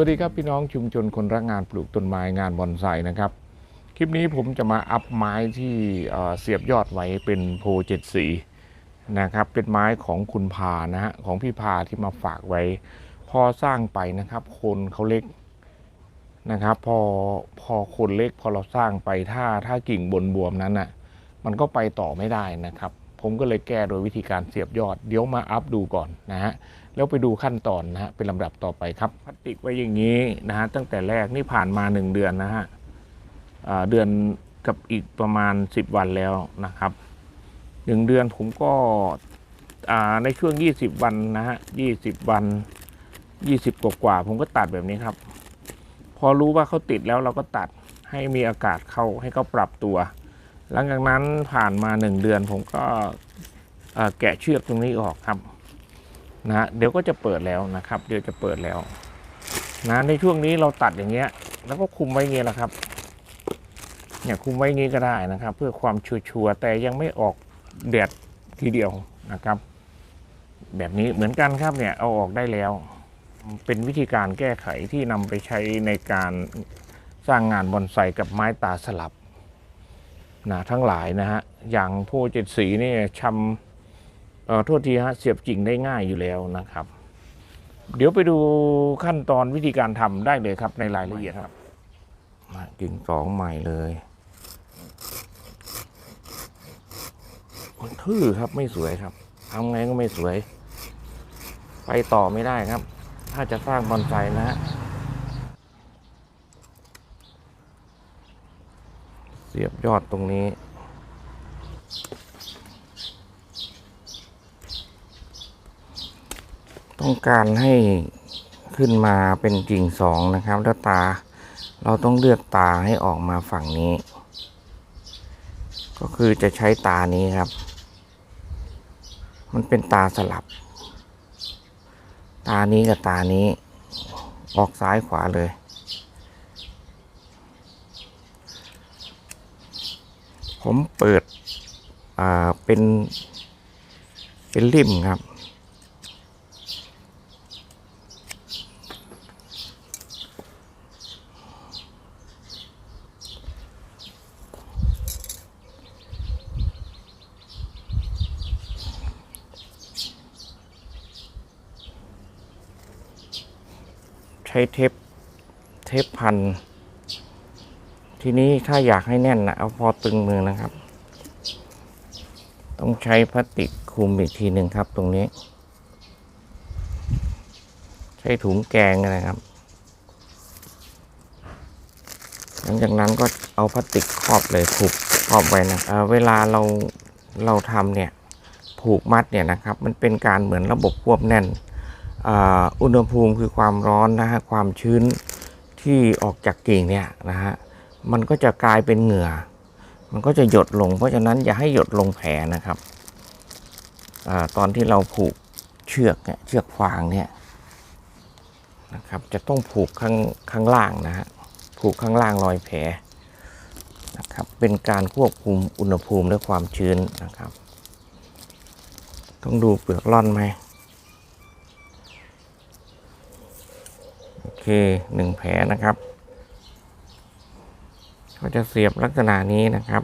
วัสดีครับพี่น้องชุมชนคนรักงานปลูกต้นไม้งานบอนไซนะครับ คลิปนี้ผมจะมาอัพไม้ที่เสียบยอดไว้เป็นโพเจ็ดสีนะครับ เป็นไม้ของคุณพานะฮะของพี่พาที่มาฝากไว้ พอสร้างไปนะครับ คนเขาเล็กนะครับ พอพอคนเล็กพอเราสร้างไปถ้าถ้ากิ่งบนบวมนั้นน่ะมันก็ไปต่อไม่ได้นะครับ ผมก็เลยแก้โดยวิธีการเสียบยอด เดี๋ยวมาอัพดูก่อนนะฮะแล้วไปดูขั้นตอนนะฮะเป็นลำดับต่อไปครับพลาสติกไว้อย่างนี้นะฮะตั้งแต่แรกนี่ผ่านมา 1 เดือนนะฮะเดือนกับอีกประมาณ 10 วันแล้วนะครับ 1 เดือนผมก็ในช่วง 20 วันนะฮะ20 วัน 20 กว่ากว่าผมก็ตัดแบบนี้ครับ พอรู้ว่าเขาติดแล้วเราก็ตัดให้มีอากาศเข้าให้เขาปรับตัว หลังจากนั้นผ่านมา1เดือนผมก็แกะเชือกตรงนี้ออกครับนะฮะเดี๋ยวก็จะเปิดแล้วนะครับ เดี๋ยวจะเปิดแล้วนะในช่วงนี้เราตัดอย่างเงี้ย แล้วก็คุมไว้เงี้ยแหละครับเนี่ยคุมไว้อย่างงี้ก็ได้นะครับ เพื่อความชัวร์แต่ยังไม่ออกแดดทีเดียวนะครับ แบบนี้เหมือนกันครับเนี่ยเอาออกได้แล้ว เป็นวิธีการแก้ไขที่นำไปใช้ในการสร้างงานบอนไซกับไม้ตาสลับ นะทั้งหลายนะฮะอย่างโพเจ็ดสีนี่ชำเอ่อโทษทีฮะเสียบจริงได้ง่ายอยู่แล้วนะครับ เดี๋ยวไปดูขั้นตอนวิธีการทำได้เลยครับในรายละเอียดครับมากิ่งสองใหม่เลยมันทื่อครับไม่สวยครับทำไงก็ไม่สวย ไปต่อไม่ได้ครับ ถ้าจะสร้างบอนไซนะฮะ สียบยอดตรงนี้ ต้องการให้ขึ้นมาเป็นกิ่งสองนะครับแล้วตา เราต้องเลือกตาให้ออกมาฝั่งนี้ ก็คือจะใช้ตานี้ครับ มันเป็นตาสลับ ตานี้กับตานี้ ออกซ้ายขวาเลย ผมเปิดอ่าเป็นเป็นริมครับ ใช้เทปเทปพัน ทีนี้ถ้าอยากให้แน่นนะเอาพอตึงมือนะครับ ต้องใช้พลาสติกคลุมอีกทีหนึ่งครับ ตรงนี้ ใช้ถุงแกงนะครับ หลังจากนั้นก็เอาพลาสติกครอบเลยผูกครอบไว้นะเเวลาเราเราทำเนี่ยผูกมัดเนี่ยนะครับ มันเป็นการเหมือนระบบควบแน่นออุณหภูมิคือความร้อนนะฮะความชื้นที่ออกจากกิ่งเนี่ยนะฮะ มันก็จะกลายเป็นเหงื่อ มันก็จะหยดลง เพราะฉะนั้นอย่าให้หยดลงแผลนะครับอตอนที่เราผูกเชือกเนี่ยเชือกฟางเนี่ยนะครับจะต้องผูกข้างข้างล่างนะฮะผูกข้างล่างรอยแผลนะครับเป็นการควบคุมอุณหภูมิและความชื้นนะครับ ต้องดูเปลือกร่อนไหมโอเคหนึ่งแผลนะครับ ก็จะเสียบลักษณะนี้นะครับ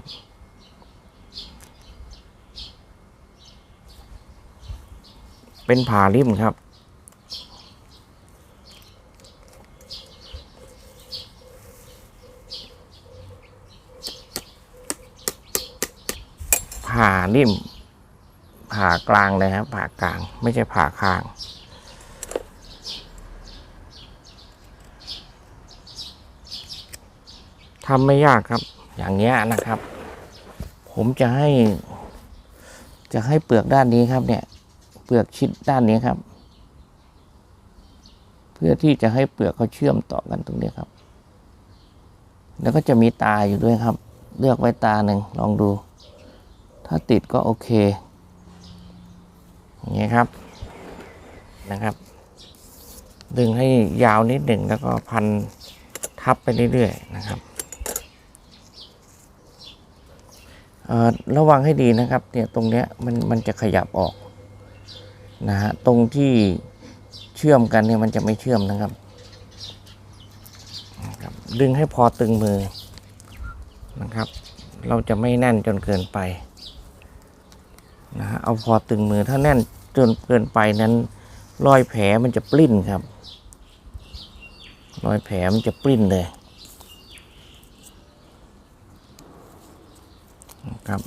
เป็นผ่าริมครับ ผ่าริมผ่ากลางเลยครับผ่ากลาง ไม่ใช่ผ่าข้าง ทำไม่ยากครับ อย่างเงี้ยนะครับ ผมจะให้ จะให้เปลือกด้านนี้ครับ เนี่ย เปลือกชิดด้านนี้ครับ เพื่อที่จะให้เปลือกเขาเชื่อมต่อกันตรงนี้ครับ แล้วก็จะมีตาอยู่ด้วยครับ เลือกไว้ตาหนึ่งลองดู ถ้าติดก็โอเคอย่างนี้ยครับนะครับ ดึงให้ยาวนิดหนึ่งแล้วก็พันทับไปเรื่อยๆนะครับ เอ่อ ระวังให้ดีนะครับเนี่ยตรงเนี้ยมันมันจะขยับออกนะฮะตรงที่เชื่อมกันเนี่ยมันจะไม่เชื่อมนะครับ ดึงให้พอตึงมือนะครับ เราจะไม่แน่นจนเกินไปนะฮะเอาพอตึงมือถ้าแน่นจนเกินไปนั้นรอยแผลมันจะปลิ้นครับรอยแผลมันจะปลิ้นเลยนะ ครับ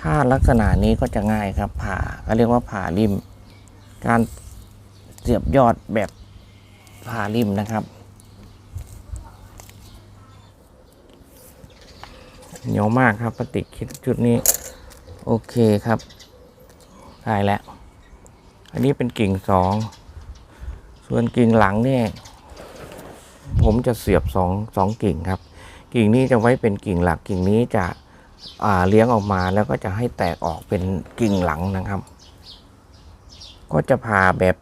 ถ้าลักษณะนี้ก็จะง่ายครับ ผ่าก็เรียกว่าผ่าริม การเสียบยอดแบบผ่าริมนะครับเหนียวมากครับปฏิคิดจุดนี้ โอเคครับได้แล้ว อันนี้เป็นกิ่งสอง ส่วนกิ่งหลังเนี่ย ผมจะเสียบสองสองกิ่งครับ กิ่งนี้จะไว้เป็นกิ่งหลักกิ่งนี้จะเลี้ยงออกมาแล้วก็จะให้แตกออกเป็นกิ่งหลังนะครับ ก็จะผ่าแบบ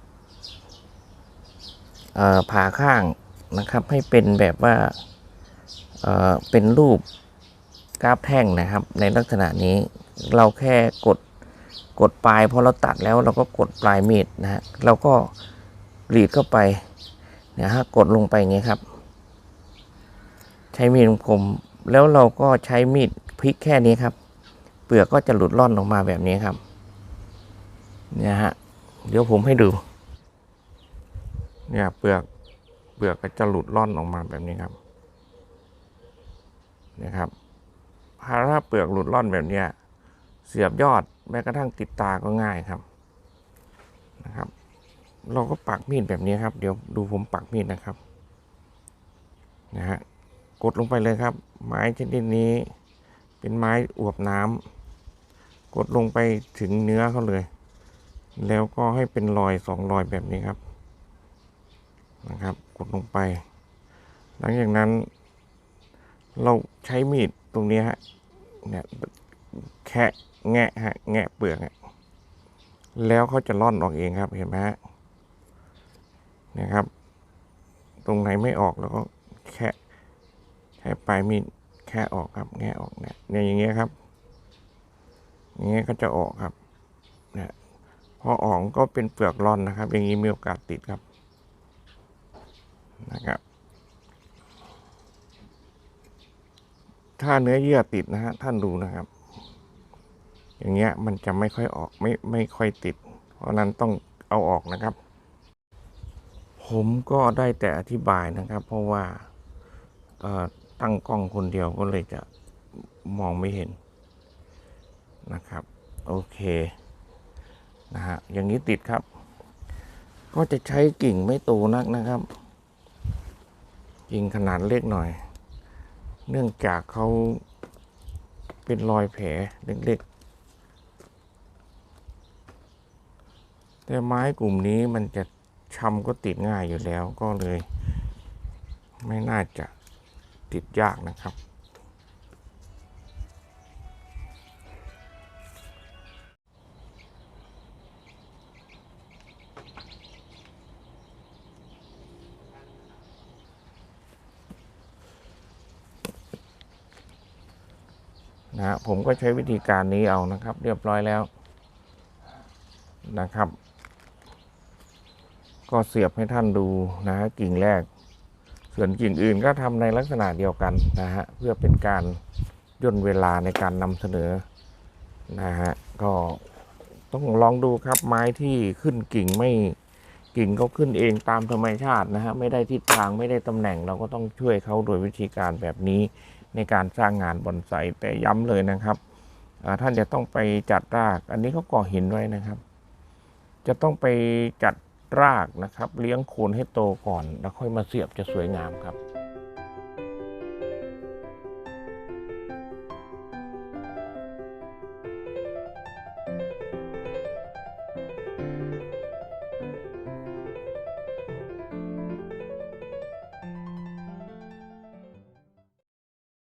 ผ่าข้างนะครับ ให้เป็นแบบว่าเเป็นรูปกราฟแท่งนะครับ ในลักษณะนี้เราแค่กดกดปลายพอเราตัดแล้วเราก็กดปลายมีดนะฮะเราก็กรีดเข้าไป นะฮะกดลงไปอย่างนี้ครับ ใช้มีดคมแล้วเราก็ใช้มีดพลิกแค่นี้ครับ เปลือกก็จะหลุดล่อนออกมาแบบนี้ครับ เนี่ยฮะเดี๋ยวผมให้ดู เนี่ยเปลือกเปลือกก็จะหลุดล่อนออกมาแบบนี้ครับเนี่ยครับถ้าเปลือกหลุดล่อนแบบเนี้ยเสียบยอดแม้กระทั่งติดตาก็ง่ายครับนะครับ เราก็ปักมีดแบบนี้ครับ เดี๋ยวดูผมปักมีดนะครับ นะฮะ กดลงไปเลยครับ ไม้ชนิดนี้ เป็นไม้อวบน้ำกดลงไปถึงเนื้อเขาเลย แล้วก็ให้เป็นรอยสองรอยแบบนี้ครับ นะครับ กดลงไป หลังจากนั้น เราใช้มีดตรงนี้ฮะ เนี่ยแค่แงะฮะ แงะเปลือกแล้วเขาจะร่อนออกเองครับ เห็นไหมฮะ นี่ยครับ ตรงไหนไม่ออกแล้วก็แค่ใช้ปลายมีดแค่ออกครับแงะออกเนี่ยเนี่ยอย่างเงี้ยครับอย่างเงี้ยก็จะออกครับเนี่ยพอออกก็เป็นเปลือกร่อนนะครับ อย่างนี้มีโอกาสติดครับนะครับ ถ้าเนื้อเยื่อติดนะฮะท่านดูนะครับ อย่างเงี้ยมันจะไม่ค่อยออกไม่ไม่ค่อยติด เพราะนั้นต้องเอาออกนะครับ ผมก็ได้แต่อธิบายนะครับ เพราะว่าตั้งกล้องคนเดียวก็เลยจะมองไม่เห็นนะครับ โอเคนะฮะอย่างนี้ติดครับ ก็จะใช้กิ่งไม่โตนักนะครับ กิ่งขนาดเล็กหน่อย เนื่องจากเขาเป็นรอยแผลเล็กๆแต่ไม้กลุ่มนี้มันจะ ช้ำก็ติดง่ายอยู่แล้วก็เลย ไม่น่าจะติดยากนะครับนะฮะผมก็ใช้วิธีการนี้เอานะครับ เรียบร้อยแล้วนะครับ ก็เสียบให้ท่านดูนะฮะกิ่งแรก ส่วนกิ่งอื่นก็ทำในลักษณะเดียวกันนะฮะเพื่อเป็นการย่นเวลาในการนำเสนอนะฮะก็ต้องลองดูครับไม้ที่ขึ้นกิ่งไม่กิ่งเขาขึ้นเองตามธรรมชาตินะฮะไม่ได้ทิศทางไม่ได้ตำแหน่ง เราก็ต้องช่วยเขาโดยวิธีการแบบนี้ในการสร้างงานบอนไซแต่ย้ำเลยนะครับท่านจะต้องไปจัดราก อันนี้เขาก่อหินไว้นะครับ จะต้องไปจัด รากนะครับ เลี้ยงโคนให้โตก่อน แล้วค่อยมาเสียบจะสวยงามครับ